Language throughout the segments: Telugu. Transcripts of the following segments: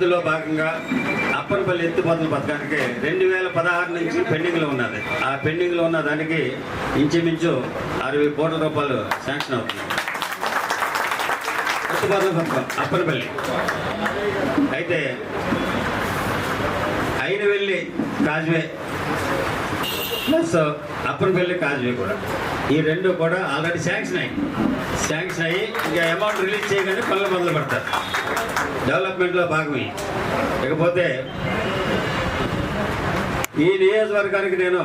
భాగంగా అప్పనపల్లి ఎత్తిపోతల పథకానికి రెండు వేల పదహారు నుంచి పెండింగ్లో ఉన్నది. ఆ పెండింగ్లో ఉన్న దానికి ఇంచుమించు అరవై కోట్ల రూపాయలు శాంక్షన్ అవుతుంది. ఎత్తిపోతల పథకం అప్పనపల్లి. అయితే అయిన వెళ్ళి కాజ్వే. ప్లస్ అప్పనపల్లి కాజ్వే కూడా. ఈ రెండు కూడా ఆల్రెడీ శాంక్షన్ అయ్యి శాంక్షన్ అయ్యి ఇంకా అమౌంట్ రిలీజ్ చేయగానే పనులు మొదలు పెడతారు. డెవలప్మెంట్లో భాగమే. ఇకపోతే ఈ నియోజకవర్గానికి నేను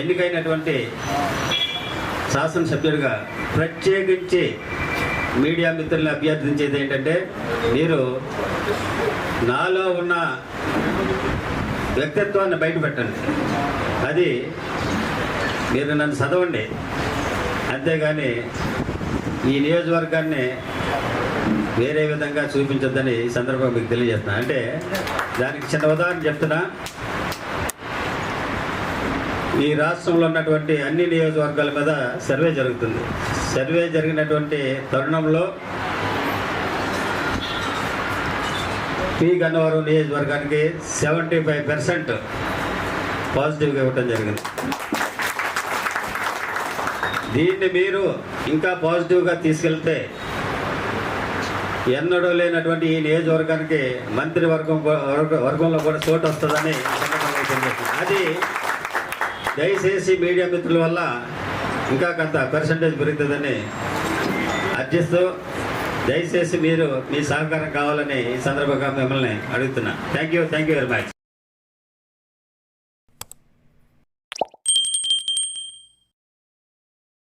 ఎన్నికైనటువంటి శాసనసభ్యుడిగా ప్రత్యేకించి మీడియా మిత్రులను అభ్యర్థించేది ఏంటంటే మీరు నాలో ఉన్న వ్యక్తిత్వాన్ని బయట పెట్టండి అది మీరు నన్ను చదవండి. అంతేగాని ఈ నియోజకవర్గాన్ని వేరే విధంగా చూపించొద్దని ఈ సందర్భంగా మీకు తెలియజేస్తున్నా. అంటే దానికి చిన్న ఉదాహరణ చెప్తున్నా. ఈ రాష్ట్రంలో ఉన్నటువంటి అన్ని నియోజకవర్గాల మీద సర్వే జరుగుతుంది. సర్వే జరిగినటువంటి తరుణంలో పి గన్నవరం నియోజకవర్గానికి సెవెంటీ ఫైవ్ పర్సెంట్ పాజిటివ్గా ఇవ్వటం జరిగింది. దీన్ని మీరు ఇంకా పాజిటివ్గా తీసుకెళ్తే ఎన్నడూ లేనటువంటి ఈ నియోజకవర్గానికి మంత్రి వర్గం వర్గంలో కూడా చోటు వస్తుందని అది దయచేసి మీడియా మిత్రుల వల్ల ఇంకా కొంత పర్సంటేజ్ పెరుగుతుందని అర్జిస్తూ దయచేసి మీరు మీ సహకారం కావాలని ఈ సందర్భంగా మిమ్మల్ని అడుగుతున్నా. Thank you thank you very much